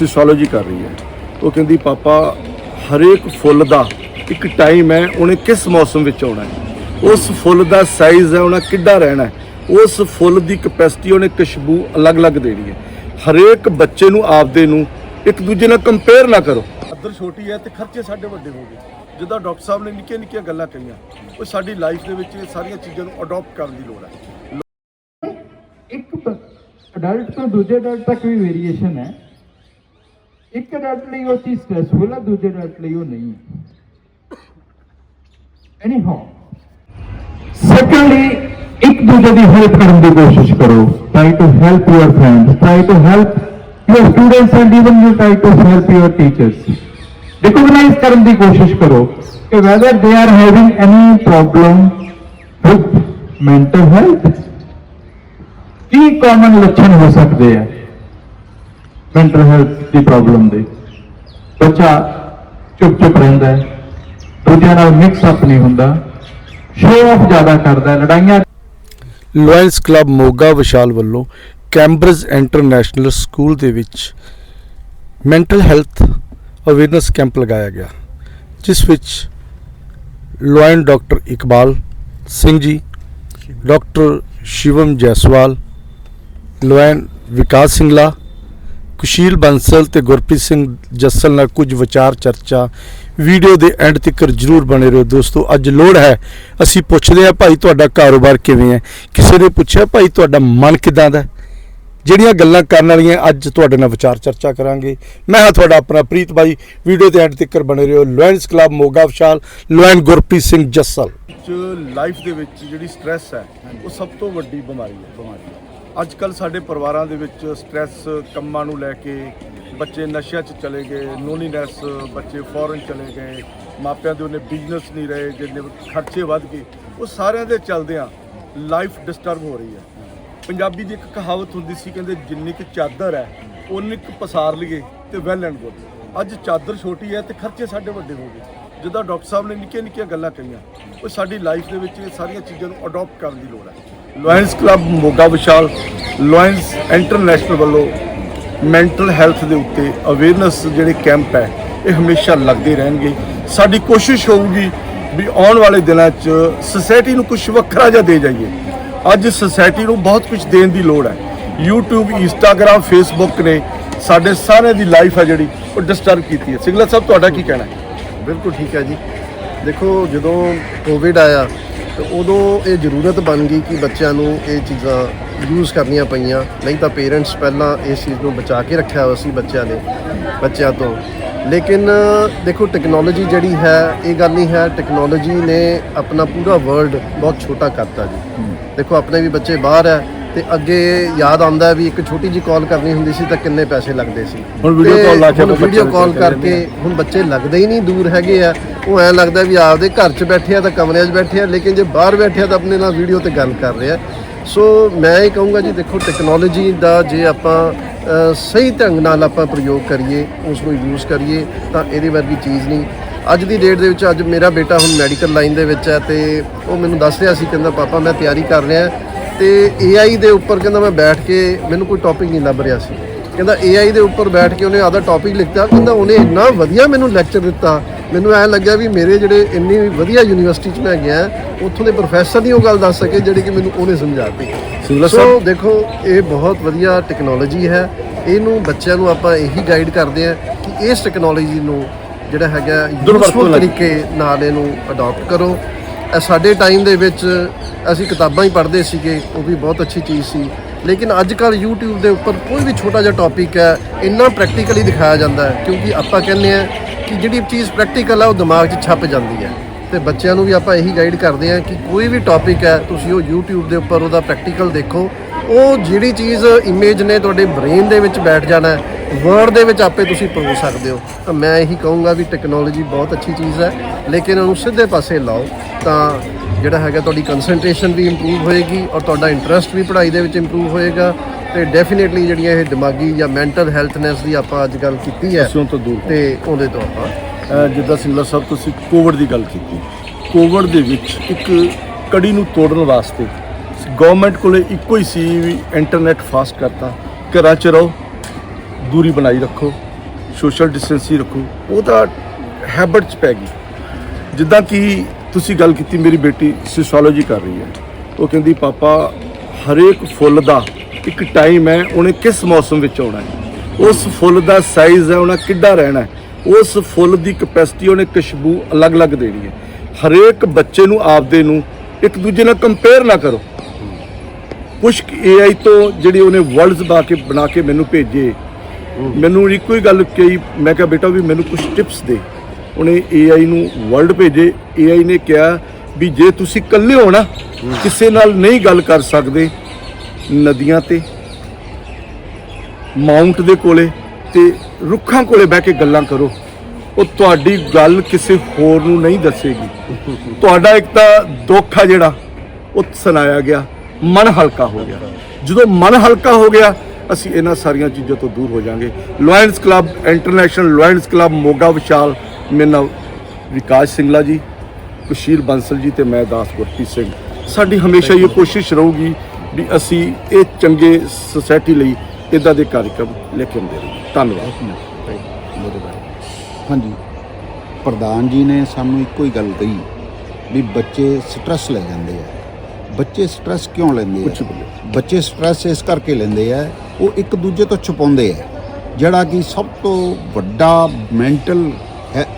ਸਿਸੋਲੋਜੀ ਕਰ ਰਹੀ ਹੈ। ਉਹ ਕਹਿੰਦੀ ਪਾਪਾ ਹਰੇਕ ਫੁੱਲ ਦਾ ਇੱਕ ਟਾਈਮ ਹੈ ਉਹਨੇ ਕਿਸ ਮੌਸਮ ਵਿੱਚ ਆਉਣਾ ਹੈ? ਉਸ ਫੁੱਲ ਦਾ ਸਾਈਜ਼ ਹੈ ਉਹਨਾਂ ਕਿੱਡਾ ਰਹਿਣਾ ਹੈ? ਉਸ ਫੁੱਲ ਦੀ ਕਪੈਸਿਟੀ ਉਹਨੇ ਖੁਸ਼ਬੂ ਅਲੱਗ-ਅਲੱਗ ਦੇਣੀ ਹੈ। ਹਰੇਕ ਬੱਚੇ ਨੂੰ ਆਪਦੇ ਨੂੰ ਇੱਕ ਦੂਜੇ ਨਾਲ ਕੰਪੇਅਰ ਨਾ ਕਰੋ। ਅੱਦਰ ਛੋਟੀ ਹੈ ਤੇ ਖਰਚੇ ਸਾਡੇ ਵੱਡੇ ਹੋ ਗਏ। ਜਿੱਦਾਂ ਡਾਕਟਰ ਸਾਹਿਬ ਨੇ ਨਿੱਕੀਆਂ ਨਿੱਕੀਆਂ ਗੱਲਾਂ ਕਹੀਆਂ ਉਹ ਸਾਡੀ ਲਾਈਫ ਦੇ ਵਿੱਚ ਇਹ ਸਾਰੀਆਂ ਚੀਜ਼ਾਂ ਨੂੰ ਅਡਾਪਟ ਕਰਨ ਦੀ ਲੋੜ ਹੈ। ਇੱਕ ਅਡਲਟ ਤੋਂ ਦੂਜੇ ਅਡਲਟ ਤੱਕ ਵੀ ਵੇਰੀਏਸ਼ਨ ਹੈ। ਇੱਕ ਅਡਲਟ ਲਈ ਉਹ ਚੀਜ਼ ਸਟ੍ਰੈਸਫੁਲ ਹੈ ਦੂਜੇ ਅਡਲਟ ਲਈ ਉਹ ਨਹੀਂ। ਹੈ ਐਨੀ ਹਾਉ ਸੈਕੰਡਲੀ ਇੱਕ ਦੂਜੇ ਦੀ ਹੈਲਪ ਕਰਨ ਦੀ ਕੋਸ਼ਿਸ਼ ਕਰੋ। Try to help your friends try to help your students and even you try to help your teachers recognise ਕਰਨ ਦੀ ਕੋਸ਼ਿਸ਼ ਕਰੋ ਕਿ whether they are having any problem with mental health Ki common ਲੱਛਣ ਹੋ ਸਕਦੇ ਆ? ਮੈਂਟਲ ਹੈਲਥ ਦੀ problem ਦੇ। ਬੱਚਾ ਚੁੱਪ ਚੁੱਪ ਰਹਿੰਦਾ ਹੈ। ਦੂਜਿਆਂ ਨਾਲ ਮਿਕਸ ਅਪ ਨਹੀਂ ਹੁੰਦਾ। ਸ਼ੋਅ ਆਫ ਜ਼ਿਆਦਾ ਕਰਦਾ ਲੜਾਈਆਂ ਲਾਇਨਸ ਕਲੱਬ ਮੋਗਾ ਵਿਸ਼ਾਲ ਵੱਲੋਂ ਕੈਂਬਰਜ ਇੰਟਰਨੈਸ਼ਨਲ ਸਕੂਲ ਦੇ ਵਿੱਚ ਮੈਂਟਲ ਹੈਲਥ ਅਵੇਅਰਨੈਸ ਕੈਂਪ ਲਗਾਇਆ ਗਿਆ, ਜਿਸ ਵਿੱਚ line doctor Iqbal Singh ji doctor Shivam Jaiswal lion Vikas Singla Kushil Bansal ਤੇ ਗੁਰਪ੍ਰੀਤ ਸਿੰਘ ਜੱਸਲ ਨਾਲ ਕੁਝ ਵਿਚਾਰ ਚਰਚਾ ਵੀਡੀਓ ਦੇ ਐਂਡ ਤੱਕ ਜਰੂਰ ਬਣੇ ਰਹੋ ਦੋਸਤੋ, ਅੱਜ ਲੋੜ ਹੈ। ਅਸੀਂ ਪੁੱਛਦੇ ਹਾਂ, ਭਾਈ, ਤੁਹਾਡਾ ਕਾਰੋਬਾਰ ਕਿਵੇਂ ਹੈ? ਕਿਸੇ ਨੇ ਪੁੱਛਿਆ, ਭਾਈ, ਤੁਹਾਡਾ ਮਨ ਕਿਦਾਂ ਦਾ ਜਿਹੜੀਆਂ ਗੱਲਾਂ ਕਰਨ ਵਾਲੀਆਂ ਅੱਜ ਤੁਹਾਡੇ ਨਾਲ ਵਿਚਾਰ ਚਰਚਾ ਕਰਾਂਗੇ। ਮੈਂ ਹਾਂ ਤੁਹਾਡਾ ਆਪਣਾ ਪ੍ਰੀਤ ਬਾਈ। ਵੀਡੀਓ ਦੇ ਐਂਡ ਤੱਕ ਬਣੇ ਰਹੋ Lions Club Moga Vishal lion Gurpreet Singh Jassal. Life ਦੇ ਵਿੱਚ ਜਿਹੜੀ ਸਟ੍ਰੈਸ ਹੈ, ਉਹ ਸਭ ਤੋਂ ਵੱਡੀ ਬਿਮਾਰੀ ਹੈ, ਬਿਮਾਰੀ ਅੱਜ ਕੱਲ ਸਾਡੇ ਪਰਿਵਾਰਾਂ ਦੇ ਵਿੱਚ ਸਟ੍ਰੈਸ ਕੰਮਾਂ ਨੂੰ ਲੈ ਕੇ ਬੱਚੇ ਨਸ਼ਿਆਂ 'ਚ ਚਲੇ ਗਏ ਲੋਨਲੀਨੈਸ ਬੱਚੇ ਫੋਰਨ ਚਲੇ ਗਏ, ਮਾਪਿਆਂ ਦੇ ਉਹਨੇ ਬਿਜ਼ਨਸ ਨਹੀਂ ਰਹੇ, ਜਿੰਨੇ ਖਰਚੇ ਵੱਧ ਗਏ, ਉਹ ਸਾਰਿਆਂ ਦੇ ਚਲਦਿਆਂ ਲਾਈਫ ਡਿਸਟਰਬ ਹੋ ਰਹੀ ਹੈ। ਪੰਜਾਬੀ ਦੀ ਇੱਕ ਕਹਾਵਤ ਹੁੰਦੀ ਸੀ, ਕਹਿੰਦੇ ਜਿੰਨੀ ਕੁ ਚਾਦਰ ਹੈ ਉਨੀ ਕੁ ਪਸਾਰ ਲਈਏ ਤੇ ਵੈਲ ਐਂਡ ਗੁੱਡ ਅੱਜ ਚਾਦਰ ਛੋਟੀ ਹੈ ਤੇ ਖਰਚੇ ਸਾਡੇ ਵੱਡੇ ਹੋ ਗਏ। ਜਿੱਦਾਂ ਡਾਕਟਰ ਸਾਹਿਬ ਨੇ ਨਿੱਕੀਆਂ ਨਿੱਕੀਆਂ ਗੱਲਾਂ ਕਹੀਆਂ, ਉਹ ਸਾਡੀ ਲਾਈਫ ਦੇ ਵਿੱਚ ਇਹ ਸਾਰੀਆਂ ਚੀਜ਼ਾਂ ਨੂੰ ਅਡਾਪਟ ਕਰਨ ਦੀ ਲੋੜ ਹੈ। Lions Club Moga Vishal Lions International ਵੱਲੋਂ ਮੈਂਟਲ ਹੈਲਥ ਦੇ ਉੱਤੇ ਅਵੇਅਰਨੈਸ ਜਿਹੜੇ ਕੈਂਪ ਹੈ, ਇਹ ਹਮੇਸ਼ਾ ਲੱਗਦੇ ਰਹਿਣਗੇ। ਸਾਡੀ ਕੋਸ਼ਿਸ਼ ਹੋਊਗੀ ਵੀ ਆਉਣ ਵਾਲੇ ਦਿਨਾਂ 'ਚ ਸੋਸਾਇਟੀ ਨੂੰ ਕੁਝ ਵੱਖਰਾ ਜਿਹਾ ਦੇ ਜਾਈਏ। ਅੱਜ ਸੋਸਾਇਟੀ ਨੂੰ ਬਹੁਤ ਕੁਝ ਦੇਣ ਦੀ ਲੋੜ ਹੈ। YouTube, Instagram, Facebook ਨੇ ਸਾਡੇ ਸਾਰਿਆਂ ਦੀ ਲਾਈਫ ਹੈ ਜਿਹੜੀ, ਉਹ ਡਿਸਟਰਬ ਕੀਤੀ ਹੈ। ਸਿੰਗਲਾ ਸਾਹਿਬ, ਤੁਹਾਡਾ ਕੀ ਕਹਿਣਾ ਹੈ? ਬਿਲਕੁਲ ਠੀਕ ਹੈ ਜੀ। ਦੇਖੋ, ਜਦੋਂ ਕੋਵਿਡ ਆਇਆ ਤੇ ਉਦੋਂ ਇਹ ਜ਼ਰੂਰਤ ਬਣ ਗਈ ਕਿ ਬੱਚਿਆਂ ਨੂੰ ਇਹ ਚੀਜ਼ਾਂ ਯੂਜ਼ ਕਰਨੀਆਂ ਪਈਆਂ। ਨਹੀਂ ਤਾਂ ਪੇਰੈਂਟਸ ਪਹਿਲਾਂ ਇਸ ਚੀਜ਼ ਨੂੰ ਬਚਾ ਕੇ ਰੱਖਿਆ ਹੋਇਆ ਸੀ ਬੱਚਿਆਂ ਨੇ ਬੱਚਿਆਂ ਤੋਂ। ਲੇਕਿਨ ਦੇਖੋ ਟੈਕਨੋਲੋਜੀ ਜਿਹੜੀ ਹੈ ਇਹ ਗੱਲ ਨਹੀਂ ਹੈ। ਟੈਕਨੋਲੋਜੀ ਨੇ ਆਪਣਾ ਪੂਰਾ ਵਰਲਡ ਬਹੁਤ ਛੋਟਾ ਕਰਤਾ ਜੀ। ਦੇਖੋ ਆਪਣੇ ਵੀ ਬੱਚੇ ਬਾਹਰ ਹੈ। ਤੇ ਅੱਗੇ ਯਾਦ ਆਉਂਦਾ ਵੀ ਇੱਕ ਛੋਟੀ ਜੀ ਕਾਲ ਕਰਨੀ ਹੁੰਦੀ ਸੀ ਤਾਂ ਕਿੰਨੇ ਪੈਸੇ ਲੱਗਦੇ ਸੀ। ਹੁਣ video ਤੇ call ਲਾ ਕੇ ਹੁਣ ਆਪਾਂ ਵੀਡੀਓ ਬੱਚਿਆਂ ਕਾਲ ਕਰਕੇ ਹੁਣ ਬੱਚੇ ਲੱਗਦੇ ਹੀ ਨਹੀਂ ਦੂਰ ਹੈਗੇ ਆ। ਉਹ ਐ ਲੱਗਦਾ ਵੀ ਆਪਦੇ ਘਰ 'ਚ ਬੈਠੇ ਆ ਤਾਂ ਕਮਰਿਆਂ 'ਚ ਬੈਠੇ ਆ ਲੇਕਿਨ ਜੇ ਬਾਹਰ ਬੈਠੇ ਆ ਤਾਂ ਆਪਣੇ ਨਾਲ ਵੀਡੀਓ ਤੇ ਗੱਲ ਕਰ ਰਿਹਾ ਸੋ ਮੈਂ ਇਹ ਕਹੂੰਗਾ ਜੀ ਦੇਖੋ ਟੈਕਨੋਲੋਜੀ ਦਾ ਜੇ ਆਪਾਂ ਅ, ਸਹੀ ਢੰਗ ਨਾਲ ਆਪਾਂ ਪ੍ਰਯੋਗ ਕਰੀਏ ਉਸ ਨੂੰ ਯੂਜ਼ ਕਰੀਏ ਤਾਂ ਇਹਦੇ ਵਰਗੀ ਚੀਜ਼ ਨਹੀਂ। ਅੱਜ ਦੀ ਡੇਟ ਦੇ ਵਿੱਚ ਅੱਜ ਮੇਰਾ ਬੇਟਾ ਹੁਣ ਮੈਡੀਕਲ ਲਾਈਨ ਦੇ ਵਿੱਚ ਹੈ ਤੇ ਉਹ ਮੈਨੂੰ ਦੱਸ ਰਿਹਾ ਸੀ ਕਹਿੰਦਾ ਪਾਪਾ ਮੈਂ ਤਿਆਰੀ ਕਰ ਰਿਹਾ ਤੇ AI ਦੇ ਉੱਪਰ ਕਹਿੰਦਾ ਮੈਂ ਬੈਠ ਕੇ ਮੈਨੂੰ ਕੋਈ ਟੌਪਿਕ ਨਹੀਂ ਲੱਭ ਰਿਹਾ ਸੀ। ਕਹਿੰਦਾ AI ਦੇ ਉੱਪਰ ਬੈਠ ਕੇ ਉਹਨੇ ਆਦਾ ਟੌਪਿਕ ਲਿਖਤਾ। ਕਹਿੰਦਾ ਉਹਨੇ ਇੰਨਾ ਵਧੀਆ ਮੈਨੂੰ ਲੈਕਚਰ ਦਿੱਤਾ। ਮੈਨੂੰ ਐਂ ਲੱਗਿਆ ਵੀ ਮੇਰੇ ਜਿਹੜੇ ਇੰਨੀ ਵਧੀਆ ਯੂਨੀਵਰਸਿਟੀ 'ਚ ਮੈਂ ਗਿਆ ਉੱਥੋਂ ਦੇ ਪ੍ਰੋਫੈਸਰ ਨਹੀਂ ਉਹ ਗੱਲ ਦੱਸ ਸਕੇ ਜਿਹੜੀ ਕਿ ਮੈਨੂੰ ਉਹਨੇ ਸਮਝਾਤੀ। ਸੋ ਦੇਖੋ ਇਹ ਬਹੁਤ ਵਧੀਆ ਟੈਕਨੋਲੋਜੀ ਹੈ। ਇਹਨੂੰ ਬੱਚਿਆਂ ਨੂੰ ਆਪਾਂ ਇਹੀ ਗਾਈਡ ਕਰਦੇ ਆ ਕਿ ਇਸ ਟੈਕਨੋਲੋਜੀ ਨੂੰ ਜਿਹੜਾ ਹੈਗਾ ਯੂਸਫੁਲ ਤਰੀਕੇ ਨਾਲ ਇਹਨੂੰ ਅਡਾਪਟ ਕਰੋ। ਸਾਡੇ ਟਾਈਮ ਦੇ ਵਿੱਚ ਅਸੀਂ ਕਿਤਾਬਾਂ ਹੀ ਪੜ੍ਹਦੇ ਸੀਗੇ, ਉਹ ਵੀ ਬਹੁਤ ਅੱਛੀ ਚੀਜ਼ ਸੀ। ਲੇਕਿਨ ਅੱਜ ਕੱਲ YouTube ਦੇ ਉੱਪਰ ਕੋਈ ਵੀ ਛੋਟਾ ਜਿਹਾ ਟੌਪਿਕ ਹੈ, ਇੰਨਾ ਪ੍ਰੈਕਟੀਕਲੀ ਦਿਖਾਇਆ ਜਾਂਦਾ ਹੈ, ਕਿਉਂਕਿ ਆਪਾਂ ਕਹਿੰਦੇ ਆ ਕਿ ਜਿਹੜੀ ਚੀਜ਼ ਪ੍ਰੈਕਟੀਕਲ ਹੈ ਉਹ ਦਿਮਾਗ 'ਚ ਛਪ ਜਾਂਦੀ ਹੈ। ਤੇ ਬੱਚਿਆਂ ਨੂੰ ਵੀ ਆਪਾਂ ਇਹੀ ਗਾਈਡ ਕਰਦੇ ਆ ਕਿ ਕੋਈ ਵੀ ਟੌਪਿਕ ਹੈ, ਤੁਸੀਂ ਉਹ YouTube ਦੇ ਉੱਪਰ ਉਹਦਾ ਪ੍ਰੈਕਟੀਕਲ ਦੇਖੋ। ਉਹ ਜਿਹੜੀ ਚੀਜ਼ ਇਮੇਜ ਨੇ ਤੁਹਾਡੇ ਬ੍ਰੇਨ ਦੇ ਵਿੱਚ ਬੈਠ ਜਾਣਾ ਵਰਡ ਦੇ ਵਿੱਚ ਆਪੇ ਤੁਸੀਂ ਪਰੋ ਸਕਦੇ ਹੋ ਤਾਂ ਮੈਂ ਇਹੀ ਕਹੂੰਗਾ ਵੀ ਟੈਕਨੋਲੋਜੀ ਬਹੁਤ ਅੱਛੀ ਚੀਜ਼ ਹੈ ਲੇਕਿਨ ਉਹਨੂੰ ਸਿੱਧੇ ਪਾਸੇ ਲਾਓ ਤਾਂ ਜਿਹੜਾ ਹੈਗਾ ਤੁਹਾਡੀ ਕਨਸੈਂਟਰੇਸ਼ਨ ਵੀ ਇੰਪਰੂਵ ਹੋਏਗੀ ਔਰ ਤੁਹਾਡਾ ਇੰਟਰਸਟ ਵੀ ਪੜ੍ਹਾਈ ਦੇ ਵਿੱਚ ਇੰਪਰੂਵ ਹੋਏਗਾ ਤੇ ਡੈਫੀਨਿਟਲੀ ਜਿਹੜੀਆਂ ਇਹ ਦਿਮਾਗੀ ਜਾਂ ਮੈਂਟਲ ਹੈਲਥਨੈਸ ਦੀ ਆਪਾਂ ਅੱਜ ਗੱਲ ਕੀਤੀ ਹੈ ਅਸੀਂ ਤੋਂ ਦੂਰ। ਤੇ ਉਹਦੇ ਤੋਂ ਆਪਾਂ ਜਿੱਦਾਂ ਸਿੰਗਲਾ ਸਾਹਿਬ ਤੁਸੀਂ ਕੋਵਿਡ ਦੀ ਗੱਲ ਕੀਤੀ ਕੋਵਿਡ ਦੇ ਵਿੱਚ ਇੱਕ ਕੜੀ ਨੂੰ ਤੋੜਨ ਵਾਸਤੇ ਗਵਰਨਮੈਂਟ ਕੋਲੇ ਇੱਕੋ ਹੀ ਸੀ ਵੀ ਇੰਟਰਨੈਟ ਫਾਸਟ ਕਰਤਾ ਘਰਾਂ 'ਚ ਰਹੋ ਦੂਰੀ ਬਣਾਈ ਰੱਖੋ ਸੋਸ਼ਲ ਡਿਸਟੈਂਸਿੰਗ ਰੱਖੋ ਉਹ ਤਾਂ ਹੈਬਿਟ ਚ ਪੈ ਗਈ। ਜਿੱਦਾਂ ਕਿ ਤੁਸੀਂ ਗੱਲ ਕੀਤੀ, ਮੇਰੀ ਬੇਟੀ ਸੋਸ਼ੀਓਲੋਜੀ ਕਰ ਰਹੀ ਹੈ। ਉਹ ਕਹਿੰਦੀ, ਪਾਪਾ, ਹਰੇਕ ਫੁੱਲ ਦਾ ਇੱਕ ਟਾਈਮ ਹੈ, ਉਹਨੇ ਕਿਸ ਮੌਸਮ ਵਿੱਚ ਆਉਣਾ ਹੈ? ਉਸ ਫੁੱਲ ਦਾ ਸਾਈਜ਼ ਹੈ, ਉਹਨੇ ਕਿੱਡਾ ਰਹਿਣਾ ਹੈ? ਉਸ ਫੁੱਲ ਦੀ ਕਪੈਸਿਟੀ ਉਹਨੇ ਖੁਸ਼ਬੂ ਅਲੱਗ-ਅਲੱਗ ਦੇਣੀ ਹੈ। ਹਰੇਕ ਬੱਚੇ ਨੂੰ, ਆਪਦੇ ਨੂੰ ਇੱਕ ਦੂਜੇ ਨਾਲ ਕੰਪੇਅਰ ਨਾ ਕਰੋ। ਕੁਝ AI ਤੋਂ ਜਿਹੜੀ ਉਹਨੇ ਵਰਡਸ ਬਣਾ ਕੇ ਬਣਾ ਕੇ ਮੈਨੂੰ ਭੇਜੇ ਮੈਨੂੰ ਇੱਕੋ ਹੀ ਗੱਲ ਕਹੀ, ਮੈਂ ਕਿਹਾ ਬੇਟਾ ਵੀ ਮੈਨੂੰ ਕੁਝ ਟਿਪਸ ਦੇ। ਉਹਨੇ AI ਨੂੰ ਵਰਲਡ ਭੇਜੇ। AI ਨੇ ਕਿਹਾ ਵੀ ਜੇ ਤੁਸੀਂ ਇਕੱਲੇ ਹੋ ਨਾ, ਕਿਸੇ ਨਾਲ ਨਹੀਂ ਗੱਲ ਕਰ ਸਕਦੇ ਨਦੀਆਂ ਤੇ ਮਾਊਂਟ ਦੇ ਕੋਲੇ ਤੇ ਰੁੱਖਾਂ ਕੋਲੇ ਬਹਿ ਕੇ ਗੱਲਾਂ ਕਰੋ। ਉਹ ਤੁਹਾਡੀ ਗੱਲ ਕਿਸੇ ਹੋਰ ਨੂੰ ਨਹੀਂ ਦੱਸੇਗੀ। ਤੁਹਾਡਾ ਇੱਕ ਤਾਂ ਦੁੱਖ ਆ ਜਿਹੜਾ, ਉਹ ਸੁਣਾਇਆ ਗਿਆ, ਮਨ ਹਲਕਾ ਹੋ ਗਿਆ। ਜਦੋਂ ਮਨ ਹਲਕਾ ਹੋ ਗਿਆ ਅਸੀਂ ਇਹਨਾਂ ਸਾਰੀਆਂ ਚੀਜ਼ਾਂ ਤੋਂ ਦੂਰ ਹੋ ਜਾਾਂਗੇ। Lions Club International Lions Club Moga Vishal, ਮੇਰੇ ਨਾਲ ਵਿਕਾਸ ਸਿੰਘਲਾ ਜੀ ਕੁਸ਼ੀਰ ਬੰਸਲ ਜੀ ਤੇ ਮੈਂ ਦਾਸ ਗੁਰਪ੍ਰੀਤ ਸਿੰਘ। ਸਾਡੀ ਹਮੇਸ਼ਾ ਇਹ ਕੋਸ਼ਿਸ਼ ਰਹੂਗੀ ਵੀ ਅਸੀਂ ਇਹ ਚੰਗੇ ਸੁਸਾਇਟੀ ਲਈ ਇਦਾਂ ਦੇ ਕਾਰਜਕ੍ਰਮ ਲੈ ਕੇ ਆਉਂਦੇ ਰਹੀਏ ਧੰਨਵਾਦ। ਹਾਂਜੀ। ਪ੍ਰਧਾਨ ਜੀ ਨੇ ਸਾਨੂੰ ਇੱਕੋ ਹੀ ਗੱਲ ਕਹੀ ਵੀ ਬੱਚੇ ਸਟ੍ਰੈਸ ਲੈ ਜਾਂਦੇ ਆ। ਬੱਚੇ ਸਟ੍ਰੈਸ ਕਿਉਂ ਲੈਂਦੇ ਆ। ਬੱਚੇ ਸਟ੍ਰੈਸ ਇਸ ਕਰਕੇ ਲੈਂਦੇ ਆ ਉਹ ਇੱਕ ਦੂਜੇ ਤੋਂ ਛੁਪਾਉਂਦੇ ਆ ਜਿਹੜਾ ਕਿ ਸਭ ਤੋਂ ਵੱਡਾ ਮੈਂਟਲ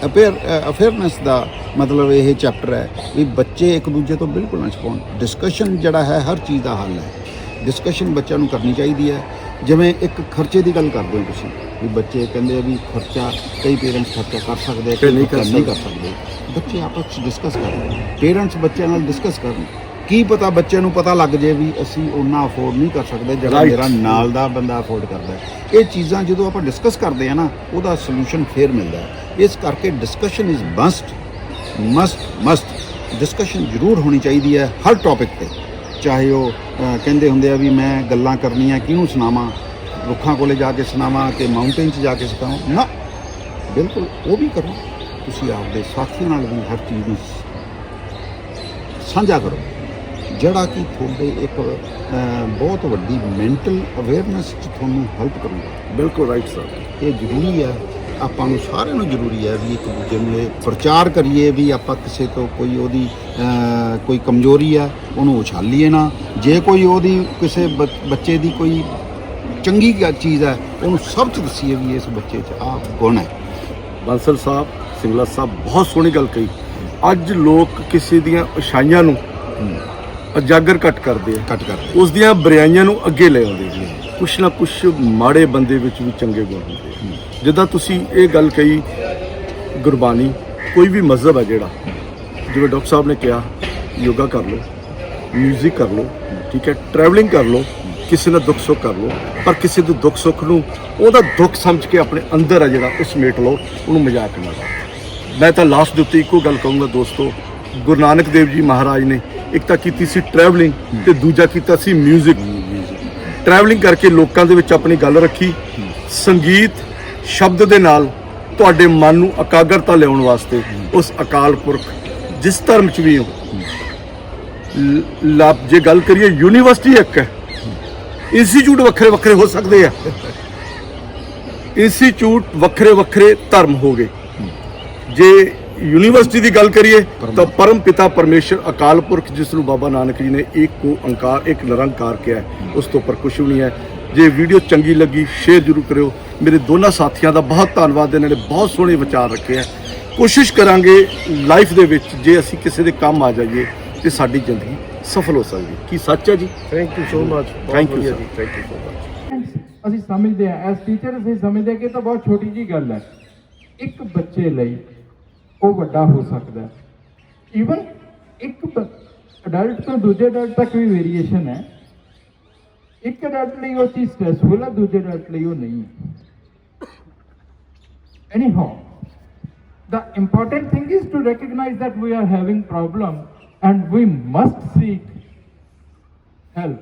ਅਫੇਅਰ ਅਫੇਅਰਨੈਸ ਦਾ ਮਤਲਬ ਇਹ ਚੈਪਟਰ ਹੈ ਵੀ ਬੱਚੇ ਇੱਕ ਦੂਜੇ ਤੋਂ ਬਿਲਕੁਲ ਨਾ ਛੁਪਾਉਣ। ਡਿਸਕਸ਼ਨ ਜਿਹੜਾ ਹੈ ਹਰ ਚੀਜ਼ ਦਾ ਹੱਲ ਹੈ। ਡਿਸਕਸ਼ਨ ਬੱਚਿਆਂ ਨੂੰ ਕਰਨੀ ਚਾਹੀਦੀ ਹੈ। ਜਿਵੇਂ ਇੱਕ ਖਰਚੇ ਦੀ ਗੱਲ ਕਰਦੇ ਹੋ ਤੁਸੀਂ ਵੀ ਬੱਚੇ ਕਹਿੰਦੇ ਆ ਵੀ ਖਰਚਾ ਕਈ ਪੇਰੈਂਟਸ ਖਰਚਾ ਕਰ ਸਕਦੇ ਆ ਕਈ ਨਹੀਂ ਕਰ ਖਰਚਾ ਨਹੀਂ ਕਰ ਸਕਦੇ। ਬੱਚੇ ਆਪਸ ਵਿੱਚ ਡਿਸਕਸ ਕਰਨ ਪੇਰੈਂਟਸ ਬੱਚਿਆਂ ਨਾਲ ਡਿਸਕਸ ਕਰਨ। ਕੀ ਪਤਾ ਬੱਚੇ ਨੂੰ ਪਤਾ ਲੱਗ ਜੇ ਵੀ ਅਸੀਂ ਉਹਨਾਂ ਅਫੋਰਡ ਨਹੀਂ ਕਰ ਸਕਦੇ ਜਿਹੜਾ Right. ਮੇਰਾ ਨਾਲ ਦਾ ਬੰਦਾ ਅਫੋਰਡ ਕਰਦਾ ਹੈ। ਇਹ ਚੀਜ਼ਾਂ ਜਦੋਂ ਆਪਾਂ ਡਿਸਕਸ ਕਰਦੇ ਆ ਨਾ ਉਹਦਾ ਸੋਲੂਸ਼ਨ ਫੇਰ ਮਿਲਦਾ ਹੈ। ਇਸ ਕਰਕੇ discussion is must must must discussion ਜ਼ਰੂਰ ਹੋਣੀ ਚਾਹੀਦੀ ਹੈ ਹਰ ਟੌਪਿਕ ਤੇ। ਚਾਹੇ ਉਹ ਅਹ, ਕਹਿੰਦੇ ਹੁੰਦੇ ਆ ਵੀ ਮੈਂ ਗੱਲਾਂ ਕਰਨੀਆਂ ਕਿਹਨੂੰ ਸੁਣਾਵਾਂ? ਰੁੱਖਾਂ ਕੋਲੇ ਜਾ ਕੇ ਸੁਣਾਵਾਂ ਕਿ ਮਾਊਂਟੇਨ 'ਚ ਜਾ ਕੇ ਸੁਣਾਵਾਂ? ਨਾ। ਬਿਲਕੁਲ ਉਹ ਵੀ ਕਰੋ। ਤੁਸੀਂ ਆਪਦੇ ਸਾਥੀਆਂ ਨਾਲ ਵੀ ਹਰ ਚੀਜ਼ ਨੂੰ ਸਾਂਝਾ ਕਰੋ। ਜਿਹੜਾ ਕਿ ਤੁਹਾਡੇ ਇੱਕ ਬਹੁਤ ਵੱਡੀ ਮੈਂਟਲ ਅਵੇਅਰਨੈਸ 'ਚ ਤੁਹਾਨੂੰ ਹੈਲਪ ਕਰੂਗਾ। ਬਿਲਕੁਲ ਰਾਈਟ ਸਰ ਇਹ ਜ਼ਰੂਰੀ ਹੈ ਆਪਾਂ ਨੂੰ ਸਾਰਿਆਂ ਨੂੰ ਜ਼ਰੂਰੀ ਹੈ ਵੀ ਇੱਕ ਦੂਜੇ ਨੂੰ ਪ੍ਰਚਾਰ ਕਰੀਏ ਵੀ ਆਪਾਂ ਕਿਸੇ ਤੋਂ ਕੋਈ ਉਹਦੀ ਕੋਈ ਕਮਜ਼ੋਰੀ ਹੈ ਉਹਨੂੰ ਉਛਾਲੀਏ ਨਾ। ਜੇ ਕੋਈ ਉਹਦੀ ਕਿਸੇ ਬੱਚ- ਦੀ ਕੋਈ ਚੰਗੀ ਚੀਜ਼ ਹੈ ਉਹਨੂੰ ਸਭ ਤੋਂ ਦੱਸੀਏ ਵੀ ਇਸ ਬੱਚੇ 'ਚ ਆਹ ਗੁਣ ਹੈ। ਬਾਂਸਲ ਸਾਹਿਬ ਸਿੰਗਲਾ ਸਾਹਿਬ ਬਹੁਤ ਸੋਹਣੀ ਗੱਲ ਕਹੀ। ਅੱਜ ਲੋਕ ਕਿਸੇ ਦੀਆਂ ਉਛਾਈਆਂ ਨੂੰ ਉਜਾਗਰ ਘੱਟ ਕਰਦੇ ਆ। ਕੱਟ ਕਰਦੇ ਉਸ ਦੀਆਂ ਬੁਰਾਈਆਂ ਨੂੰ ਅੱਗੇ ਲੈ ਆਉਂਦੇ ਜੀ ਕੁਛ ਨਾ ਕੁਛ ਮਾੜੇ ਬੰਦੇ ਵਿੱਚ ਵੀ ਚੰਗੇ ਗੁਣ ਹੁੰਦੇ ਆ। ਜਿੱਦਾਂ ਤੁਸੀਂ ਇਹ ਗੱਲ ਕਹੀ ਗੁਰਬਾਣੀ ਕੋਈ ਵੀ ਮਜ਼ਹਬ ਹੈ ਜਿਹੜਾ ਜਿਵੇਂ ਡਾਕਟਰ ਸਾਹਿਬ ਨੇ ਕਿਹਾ ਯੋਗਾ ਕਰ ਲਓ ਮਿਊਜ਼ਿਕ ਕਰ ਲਓ ਠੀਕ ਹੈ ਟਰੈਵਲਿੰਗ ਕਰ ਲਓ ਕਿਸੇ ਨਾਲ ਦੁੱਖ ਸੁੱਖ ਕਰ ਲਓ ਪਰ ਕਿਸੇ ਦੇ ਦੁੱਖ ਸੁੱਖ ਨੂੰ ਉਹਦਾ ਦੁੱਖ ਸਮਝ ਕੇ ਆਪਣੇ ਅੰਦਰ ਆ ਜਿਹੜਾ ਉਹ ਸਮੇਟ ਲਓ ਉਹਨੂੰ ਮਜ਼ਾਕ ਨਾ ਲਓ ਮੈਂ ਤਾਂ ਲਾਸਟ ਦੇ ਉੱਤੇ ਇੱਕੋ ਗੱਲ ਕਹੂੰਗਾ ਦੋਸਤੋ ਗੁਰੂ ਨਾਨਕ ਦੇਵ ਜੀ ਮਹਾਰਾਜ ਨੇ ਇੱਕ ਤਾਂ ਕੀਤੀ ਸੀ ਟਰੈਵਲਿੰਗ ਤੇ ਦੂਜਾ ਕੀਤਾ ਸੀ ਮਿਊਜ਼ਿਕ ਟਰੈਵਲਿੰਗ ਕਰਕੇ ਲੋਕਾਂ ਦੇ ਵਿੱਚ ਆਪਣੀ ਗੱਲ ਰੱਖੀ। ਸੰਗੀਤ ਸ਼ਬਦ ਦੇ ਨਾਲ ਤੁਹਾਡੇ ਮਨ ਨੂੰ ਇਕਾਗਰਤਾ ਲਿਆਉਣ ਵਾਸਤੇ ਉਸ ਅਕਾਲ ਪੁਰਖ, ਜਿਸ ਧਰਮ ਚ ਵੀ ਹੋ। ਲ- ਜੇ ਗੱਲ ਕਰੀਏ ਯੂਨੀਵਰਸਿਟੀ ਇੱਕ ਹੈ। ਇੰਸਟੀਚਿਊਟ ਵੱਖਰੇ ਵੱਖਰੇ ਹੋ ਸਕਦੇ ਆ। ਇੰਸਟੀਚਿਊਟ ਵੱਖਰੇ ਵੱਖਰੇ ਧਰਮ ਹੋ ਗਏ। ਜੇ ਯੂਨੀਵਰਸਿਟੀ ਦੀ ਗੱਲ ਕਰੀਏ ਤਾਂ ਪਰਮ ਪਿਤਾ ਪਰਮੇਸ਼ਰ ਅਕਾਲ ਪੁਰਖ ਜਿਸ ਨੂੰ ਬਾਬਾ ਨਾਨਕ ਜੀ ਨੇ ਇੱਕ ਓੰਕਾਰ ਇੱਕ ਨਿਰੰਕਾਰ ਕਿਹਾ ਉਸ ਤੋਂ ਉੱਪਰ ਕੁਝ ਵੀ ਨਹੀਂ ਹੈ। ਜੇ ਵੀਡੀਓ ਚੰਗੀ ਲੱਗੀ ਸ਼ੇਅਰ ਜ਼ਰੂਰ ਕਰਿਓ। ਮੇਰੇ ਦੋਨਾਂ ਸਾਥੀਆਂ ਦਾ ਬਹੁਤ ਧੰਨਵਾਦ ਇਹਨਾਂ ਨੇ ਬਹੁਤ ਸੋਹਣੇ ਵਿਚਾਰ ਰੱਖੇ ਆ ਕੋਸ਼ਿਸ਼ ਕਰਾਂਗੇ ਲਾਈਫ ਦੇ ਵਿੱਚ ਜੇ ਅਸੀਂ ਕਿਸੇ ਦੇ ਕੰਮ ਆ ਜਾਈਏ ਤੇ ਸਾਡੀ ਜ਼ਿੰਦਗੀ ਸਫਲ ਹੋ ਸਕਦੀ ਕੀ ਸੱਚ ਹੈ ਜੀ? Thank you so much you, sir. Thank you so much ਅਸੀਂ ਸਮਝਦੇ ਹਾਂ ਐਸ ਟੀਚਰ ਅਸੀਂ ਸਮਝਦੇ ਕਿ ਇਹ ਤਾਂ ਬਹੁਤ ਛੋਟੀ ਜੀ ਗੱਲ ਹੈ। ਇੱਕ ਬੱਚੇ ਲਈ ਉਹ ਵੱਡਾ ਹੋ ਸਕਦਾ ਈਵਨ ਇੱਕ ਅਡਲਟ ਤੋਂ ਦੂਜੇ ਅਡਲਟ ਤੱਕ ਵੀ ਵੇਰੀਏਸ਼ਨ ਹੈ। ਇੱਕ ਅਡਲਟ ਲਈ ਉਹ ਚੀਜ਼ ਸਟ੍ਰੈਸਫੁਲ ਹੈ, ਦੂਜੇ ਅਡਲਟ ਲਈ ਉਹ ਨਹੀਂ ਹੈ। Anyhow, the important thing is to recognize that we are having problem and we must seek help.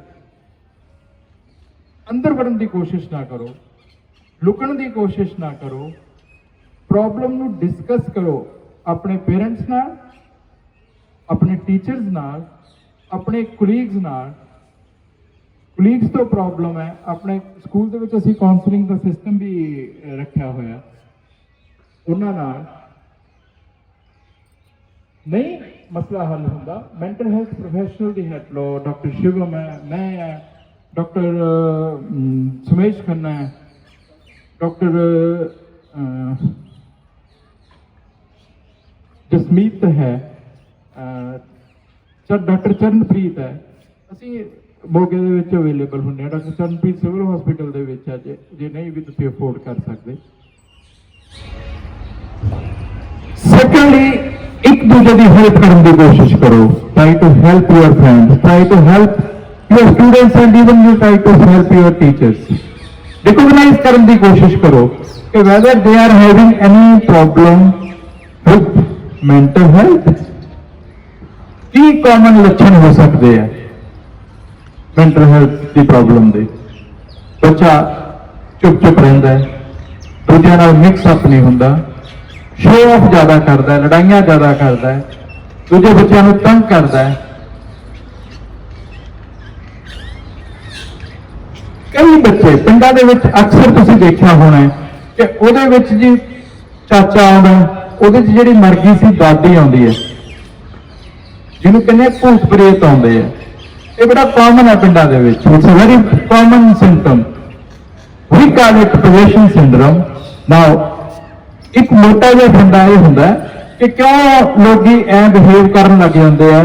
ਅੰਦਰ ਵੜਨ ਦੀ ਕੋਸ਼ਿਸ਼ ਨਾ ਕਰੋ, ਲੁਕਣ ਦੀ ਕੋਸ਼ਿਸ਼ ਨਾ ਕਰੋ ਪ੍ਰੋਬਲਮ ਨੂੰ ਡਿਸਕਸ ਕਰੋ। ਆਪਣੇ ਪੇਰੈਂਟਸ ਨਾਲ, ਆਪਣੇ ਟੀਚਰਸ ਨਾਲ, ਆਪਣੇ ਕੁਲੀਗਸ ਨਾਲ। ਕੁਲੀਗਸ ਤੋਂ ਪ੍ਰੋਬਲਮ ਹੈ, ਆਪਣੇ ਸਕੂਲ ਦੇ ਵਿੱਚ ਅਸੀਂ ਕਾਉਂਸਲਿੰਗ ਦਾ ਸਿਸਟਮ ਵੀ ਰੱਖਿਆ ਹੋਇਆ। ਉਹਨਾਂ ਨਾਲ ਨਹੀਂ ਮਸਲਾ ਹੱਲ ਹੁੰਦਾ। ਮੈਂਟਲ ਹੈਲਥ ਪ੍ਰੋਫੈਸ਼ਨਲ ਦੀ ਹੈਲਪ ਲੋ ਡਾਕਟਰ ਸ਼ਿਵਮ ਹੈ, ਮੈਂ ਹੈ ਡਾਕਟਰ ਸੁਮੇਸ਼ ਖੰਨਾ ਹੈ ਡਾਕਟਰ ਜਸਮੀਤ ਹੈ ਸਰ ਡਾਕਟਰ ਚਰਨਪ੍ਰੀਤ ਹੈ। ਅਸੀਂ ਮੋਗੇ ਦੇ ਵਿੱਚ ਅਵੇਲੇਬਲ ਹੁੰਦੇ ਆ ਡਾਕਟਰ ਚਰਨਪ੍ਰੀਤ ਸਿਵਲ ਹਸਪੀਟਲ ਦੇ ਵਿੱਚ ਹੈ ਜੇ ਨਹੀਂ ਵੀ ਤੁਸੀਂ ਅਫੋਰਡ ਕਰ ਸਕਦੇ। ਸੈਕੰਡਲੀ ਇੱਕ ਦੂਜੇ ਦੀ ਹੈਲਪ ਕਰਨ ਦੀ ਕੋਸ਼ਿਸ਼ ਕਰੋ। Try to help your friends try to help your students and even you try to help your teachers recognise ਕਰਨ ਦੀ ਕੋਸ਼ਿਸ਼ ਕਰੋ ਕਿ whether they are having any problem with mental health Ki common ਲੱਛਣ ਹੋ ਸਕਦੇ ਆ ਮੈਂਟਲ ਹੈਲਥ ਦੀ problem ਦੇ? ਬੱਚਾ ਚੁੱਪ ਚੁੱਪ ਰਹਿੰਦਾ ਹੈ, ਦੂਜਿਆਂ ਨਾਲ ਮਿਕਸ ਅਪ ਨਹੀਂ ਹੁੰਦਾ ਸ਼ੋਅ ਆਫ ਜ਼ਿਆਦਾ ਕਰਦਾ ਹੈ, ਲੜਾਈਆਂ ਜ਼ਿਆਦਾ ਕਰਦਾ ਹੈ, ਦੂਜੇ ਬੱਚਿਆਂ ਨੂੰ ਤੰਗ ਕਰਦਾ ਹੈ। ਕਈ ਬੱਚੇ ਪਿੰਡਾਂ ਦੇ ਵਿੱਚ ਅਕਸਰ ਤੁਸੀਂ ਦੇਖਿਆ ਹੋਣਾ ਕਿ ਉਹਦੇ ਵਿੱਚ ਜੀ ਚਾਚਾ ਆਉਂਦਾ ਉਹਦੇ 'ਚ ਜਿਹੜੀ ਮਰ ਸੀ ਦਾਦੀ ਆਉਂਦੀ ਹੈ। ਜਿਹਨੂੰ ਕਹਿੰਦੇ ਭੂਤ ਪ੍ਰੇਤ ਆਉਂਦੇ ਆ। ਇਹ ਬੜਾ ਕਾਮਨ ਹੈ ਪਿੰਡਾਂ ਦੇ ਵਿੱਚ। It's a very common symptom we call it possession syndrome now ਇੱਕ ਮੋਟਾ ਜਿਹਾ ਫੰਡਾ ਇਹ ਹੁੰਦਾ ਕਿ ਕਿਉਂ ਲੋਕੀ ਐ ਬਿਹੇਵ ਕਰਨ ਲੱਗ ਜਾਂਦੇ ਆ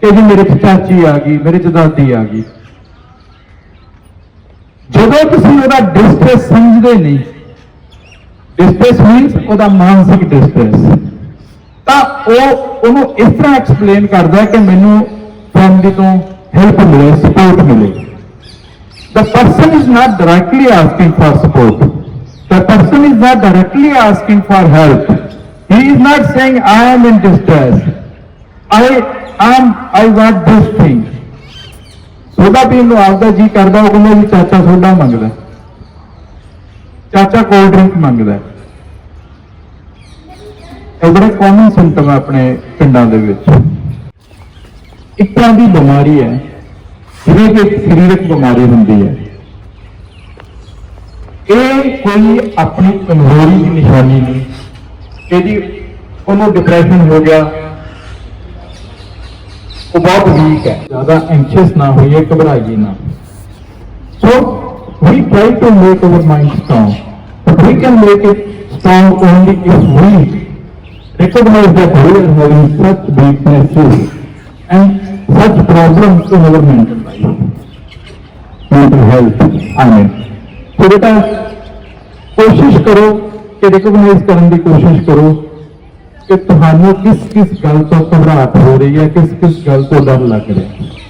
ਕਿ ਜੀ ਮੇਰੇ ਚ ਚਾਚੀ ਆ ਗਈ, ਮੇਰੇ ਚ ਦਾਦੀ ਆ ਗਈ। ਜਦੋਂ ਤੁਸੀਂ ਉਹਦਾ ਡਿਸਟ੍ਰੈਸ ਸਮਝਦੇ ਨਹੀਂ ਡਿਸਟ੍ਰੈਸ ਮੀਨਸ ਉਹਦਾ ਮਾਨਸਿਕ ਡਿਸਟ੍ਰੈਸ ਤਾਂ ਉਹ ਉਹਨੂੰ ਇਸ ਤਰ੍ਹਾਂ ਐਕਸਪਲੇਨ ਕਰਦਾ ਹੈ ਕਿ ਮੈਨੂੰ ਫੈਮਿਲੀ ਤੋਂ ਹੈਲਪ ਮਿਲੇ ਸਪੋਰਟ ਮਿਲੇ the person is not directly asking for support. The person is not directly asking for help. He is not saying, I am in distress. I am, I want this thing. Soda ਪੀਣ ਨੂੰ ਆਪਦਾ ਜੀ ਕਰਦਾ ਉਹ ਕਹਿੰਦਾ ਵੀ ਚਾਚਾ soda ਮੰਗਦਾ ਚਾਚਾ ਕੋਲਡ ਡਰਿੰਕ ਮੰਗਦਾ ਇਹ ਬੜਾ ਕਾਮਨ ਸਿੰਪਟਮ ਹੈ ਆਪਣੇ ਪਿੰਡਾਂ ਦੇ ਵਿੱਚ। ਇੱਕ ਤਰ੍ਹਾਂ ਦੀ ਬਿਮਾਰੀ ਹੈ, ਜਿਵੇਂ ਕਿ ਸਰੀਰਕ ਬਿਮਾਰੀ ਹੁੰਦੀ ਹੈ। ਇਹ ਕੋਈ ਆਪਣੀ ਕਮਜ਼ੋਰੀ ਦੀ ਨਿਸ਼ਾਨੀ ਨਹੀਂ। ਇਹਦੀ ਉਹਨੂੰ ਡਿਪਰੈਸ਼ਨ ਹੋ ਗਿਆ। ਉਹ ਬਹੁਤ ਵੀਕ ਹੈ। ਜ਼ਿਆਦਾ ਐਂਸ਼ੀਅਸ ਨਾ ਹੋਈਏ, ਘਬਰਾਈਏ ਨਾ। ਸੋ we try to make our mind strong but we can make it strong only if we recognize that we are having such weaknesses and such problems in our mental life mental health I mean ਸੋ ਬੇਟਾ ਕੋਸ਼ਿਸ਼ ਕਰੋ ਕਿ recognise ਕਰਨ ਦੀ ਕੋਸ਼ਿਸ਼ ਕਰੋ ਕਿ ਤੁਹਾਨੂੰ ਕਿਸ ਕਿਸ ਗੱਲ ਤੋਂ ਘਬਰਾਹਟ ਹੋ ਰਹੀ ਹੈ ਕਿਸ ਕਿਸ ਗੱਲ ਤੋਂ ਡਰ ਲੱਗ ਰਿਹਾ ਹੈ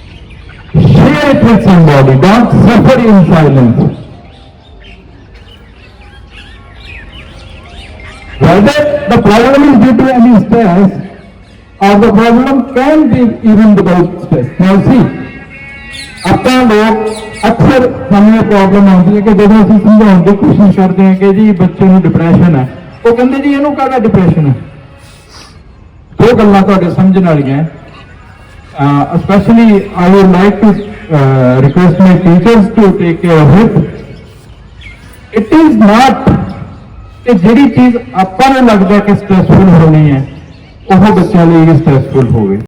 Share it with somebody. Don't suffer in silence. Whether the problem is due to any stress or the problem can be even without stress. Now see, ਆਪਾਂ ਲੋਕ ਅਕਸਰ ਸਾਨੂੰ ਇਹ ਪ੍ਰੋਬਲਮ ਆਉਂਦੀ ਹੈ ਕਿ ਜਦੋਂ ਅਸੀਂ ਸਮਝਾਉਣ ਦੀ ਕੋਸ਼ਿਸ਼ ਕਰਦੇ ਹਾਂ ਕਿ ਜੀ ਬੱਚੇ ਨੂੰ ਡਿਪਰੈਸ਼ਨ ਹੈ ਉਹ ਕਹਿੰਦੇ ਜੀ ਇਹਨੂੰ ਕਾਹਦਾ ਡਿਪਰੈਸ਼ਨ ਹੈ ਦੋ ਗੱਲਾਂ ਤੁਹਾਡੇ ਸਮਝਣ ਵਾਲੀਆਂ ਹੈ uh, especially I would like to uh, request my teachers to take care of it. It is not ਕਿ ਜਿਹੜੀ ਚੀਜ਼ ਆਪਾਂ ਨੂੰ ਲੱਗਦਾ ਕਿ ਸਟ੍ਰੈਸਫੁਲ ਹੋਣੀ ਹੈ ਉਹ ਬੱਚਿਆਂ ਲਈ ਸਟ੍ਰੈਸਫੁਲ ਹੋਵੇ